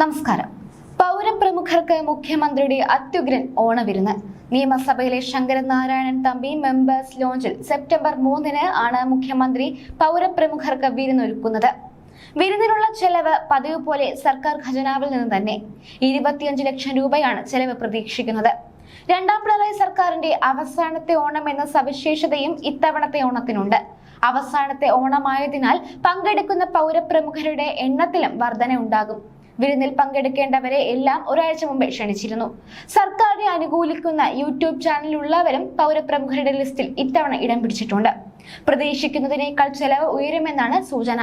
നമസ്കാരം. പൗരപ്രമുഖർക്ക് മുഖ്യമന്ത്രിയുടെ അത്യുഗ്രൻ ഓണവിരുന്ന്. നിയമസഭയിലെ ശങ്കരനാരായണൻ തമ്പി മെമ്പേഴ്സ് ലോഞ്ചിൽ സെപ്റ്റംബർ മൂന്നിന് ആണ് മുഖ്യമന്ത്രി പൗരപ്രമുഖർക്ക് വിരുന്നൊരുക്കുന്നത്. വിരുന്നിനുള്ള ചെലവ് പതിവ് പോലെ സർക്കാർ ഖജനാവിൽ നിന്ന് തന്നെ ഇരുപത്തിയഞ്ച് ലക്ഷം രൂപയാണ് ചെലവ് പ്രതീക്ഷിക്കുന്നത്. രണ്ടാം പിണറായി സർക്കാരിന്റെ അവസാനത്തെ ഓണം എന്ന സവിശേഷതയും ഇത്തവണത്തെ ഓണത്തിനുണ്ട്. അവസാനത്തെ ഓണമായതിനാൽ പങ്കെടുക്കുന്ന പൗരപ്രമുഖരുടെ എണ്ണത്തിലും വർധന ഉണ്ടാകും വിരുന്നിൽ പങ്കെടുക്കേണ്ടവരെ എല്ലാം ഒരാഴ്ച മുമ്പേ ക്ഷണിച്ചിരുന്നു. സർക്കാരിനെ അനുകൂലിക്കുന്ന യൂട്യൂബ് ചാനലിലുള്ളവരും പൗരപ്രമുഖരുടെ ലിസ്റ്റിൽ ഇത്തവണ ഇടം പിടിച്ചിട്ടുണ്ട്. പ്രതീക്ഷിക്കുന്നതിനേക്കാൾ ചെലവ് ഉയരുമെന്നാണ് സൂചന.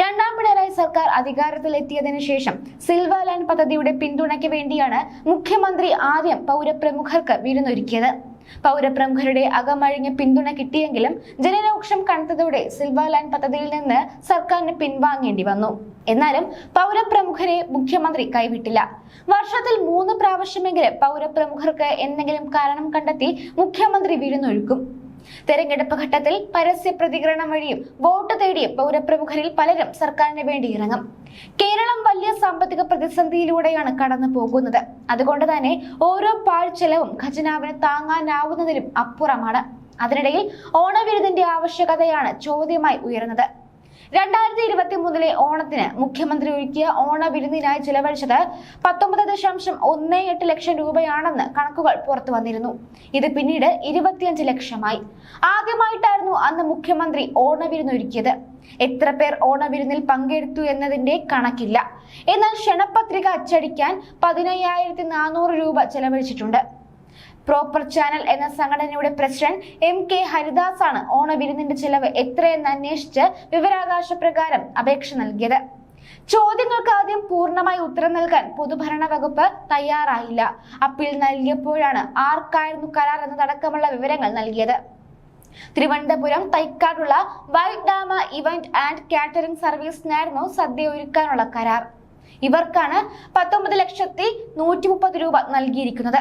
രണ്ടാം പിണറായി സർക്കാർ അധികാരത്തിലെത്തിയതിനു ശേഷം സിൽവ ലൈൻ പദ്ധതിയുടെ പിന്തുണയ്ക്ക് വേണ്ടിയാണ് മുഖ്യമന്ത്രി ആദ്യം പൗരപ്രമുഖർക്ക് വിരുന്നൊരുക്കിയത്. പൗരപ്രമുഖരുടെ അകമഴിഞ്ഞ പിന്തുണ കിട്ടിയെങ്കിലും ജനരോക്ഷം കണ്ടതോടെ സിൽവ ലൈൻ പദ്ധതിയിൽ നിന്ന് സർക്കാരിന് പിൻവാങ്ങേണ്ടി വന്നു. എന്നാലും പൗരപ്രമുഖരെ മുഖ്യമന്ത്രി കൈവിട്ടില്ല. വർഷത്തിൽ മൂന്ന് പ്രാവശ്യമെങ്കിലും പൗരപ്രമുഖർക്ക് എന്തെങ്കിലും കാരണം കണ്ടെത്തി മുഖ്യമന്ത്രി വിരുന്നൊഴുക്കും തെരഞ്ഞെടുപ്പ് ഘട്ടത്തിൽ പരസ്യ പ്രതികരണം വഴിയും വോട്ട് തേടിയും പൗരപ്രമുഖരിൽ പലരും സർക്കാരിന് വേണ്ടി ഇറങ്ങും. കേരളം വലിയ സാമ്പത്തിക പ്രതിസന്ധിയിലൂടെയാണ് കടന്നു പോകുന്നത്. അതുകൊണ്ട് തന്നെ ഓരോ പാഴ്ചെലവും ഖജനാവിന് താങ്ങാനാവുന്നതിലും അപ്പുറമാണ്. അതിനിടയിൽ ഓണവിരുദിന്റെ ആവശ്യകതയാണ് ചോദ്യമായി ഉയർന്നത് രണ്ടായിരത്തി ഇരുപത്തി മൂന്നിലെ ഓണത്തിന് മുഖ്യമന്ത്രി ഒരുക്കിയ ഓണ വിരുന്നിനായി ചിലവഴിച്ചത് പത്തൊമ്പത് ദശാംശം ഒന്ന് എട്ട് ലക്ഷം രൂപയാണെന്ന് കണക്കുകൾ പുറത്തു വന്നിരുന്നു. ഇത് പിന്നീട് ഇരുപത്തിയഞ്ച് ലക്ഷമായി. ആദ്യമായിട്ടായിരുന്നു അന്ന് മുഖ്യമന്ത്രി ഓണവിരുന്നൊരുക്കിയത് എത്ര പേർ ഓണവിരുന്നിൽ പങ്കെടുത്തു എന്നതിന്റെ കണക്കില്ല. എന്നാൽ ക്ഷണപത്രിക അച്ചടിക്കാൻ പതിനയ്യായിരത്തി നാനൂറ് രൂപ ചെലവഴിച്ചിട്ടുണ്ട്. പ്രോപ്പർ ചാനൽ എന്ന സംഘടനയുടെ പ്രസിഡന്റ് എം കെ ഹരിദാസ് ആണ് ഓണവിരുന്നിന്റെ ചെലവ് എത്രയെന്ന് അന്വേഷിച്ച് വിവരാവകാശ പ്രകാരം അപേക്ഷ നൽകിയത്. ചോദ്യങ്ങൾക്ക് ആദ്യം പൂർണമായി ഉത്തരം നൽകാൻ പൊതുഭരണ വകുപ്പ് തയ്യാറായില്ല. അപ്പീൽ നൽകിയപ്പോഴാണ് ആർക്കായിരുന്നു കരാർ എന്നതടക്കമുള്ള വിവരങ്ങൾ നൽകിയത്. Thiruvananthapuram തൈക്കാടുള്ള white Dama event and catering സർവീസിനായിരുന്നു സദ്യ ഒരുക്കാനുള്ള കരാർ. ഇവർക്കാണ് പത്തൊമ്പത് ലക്ഷത്തി നൂറ്റി മുപ്പത് രൂപ നൽകിയിരിക്കുന്നത്.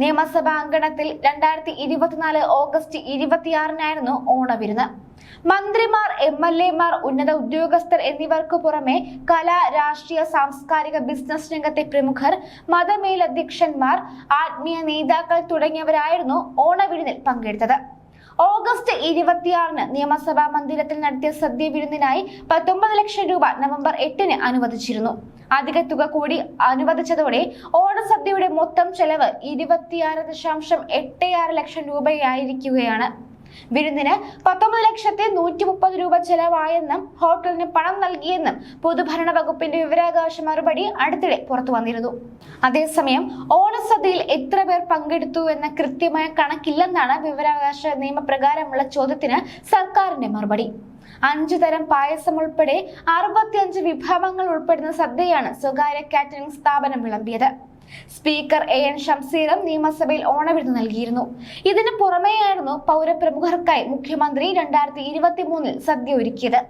നിയമസഭാ അങ്കണത്തിൽ രണ്ടായിരത്തി ഇരുപത്തിനാല് ഓഗസ്റ്റ് ഇരുപത്തിയാറിനായിരുന്നു ഓണവിരുന്ന്. മന്ത്രിമാർ എം എൽ എമാർ ഉന്നത ഉദ്യോഗസ്ഥർ എന്നിവർക്ക് പുറമെ കലാ രാഷ്ട്രീയ സാംസ്കാരിക ബിസിനസ് രംഗത്തെ പ്രമുഖർ മതമേലധ്യക്ഷന്മാർ ആത്മീയ നേതാക്കൾ തുടങ്ങിയവരായിരുന്നു ഓണവിരുന്നിൽ പങ്കെടുത്തത്. ഓഗസ്റ്റ് ഇരുപത്തിയാറിന് നിയമസഭാ മന്ദിരത്തിൽ നടത്തിയ സദ്യ വിരുന്നിനായി പത്തൊമ്പത് ലക്ഷം രൂപ നവംബർ എട്ടിന് അനുവദിച്ചിരുന്നു. അധിക തുക കൂടി അനുവദിച്ചതോടെ ഓണസദ്യയുടെ മൊത്തം ചെലവ് ഇരുപത്തിയാറ് ദശാംശം എട്ട് ആറ് ലക്ഷം രൂപയായിരിക്കുകയാണ്. വിരുന്നിന് പത്തൊമ്പത് ലക്ഷത്തി നൂറ്റി മുപ്പത് രൂപ ചെലവായെന്നും ഹോട്ടലിന് പണം നൽകിയെന്നും പൊതുഭരണ വകുപ്പിന്റെ വിവരാവകാശ മറുപടി അടുത്തിടെ പുറത്തു വന്നിരുന്നു. അതേസമയം ഓണസദ്യയിൽ എത്ര പേർ പങ്കെടുത്തു എന്ന കൃത്യമായ കണക്കില്ലെന്നാണ് വിവരാവകാശ നിയമപ്രകാരമുള്ള ചോദ്യത്തിന് സർക്കാരിന്റെ മറുപടി. അഞ്ചു തരം പായസം ഉൾപ്പെടെ അറുപത്തിയഞ്ച് വിഭവങ്ങൾ ഉൾപ്പെടുന്ന സദ്യയാണ് സ്വകാര്യ കാറ്ററിംഗ് സ്ഥാപനം വിളമ്പിയത്. സ്പീക്കർ എ എൻ ഷംസീറും നിയമസഭയിൽ ഓണവിരുന്ന് നൽകിയിരുന്നു. ഇതിന് പുറമെയായിരുന്നു പൗരപ്രമുഖർക്കായി മുഖ്യമന്ത്രി രണ്ടായിരത്തി ഇരുപത്തി മൂന്നിൽ സദ്യ ഒരുക്കിയത്.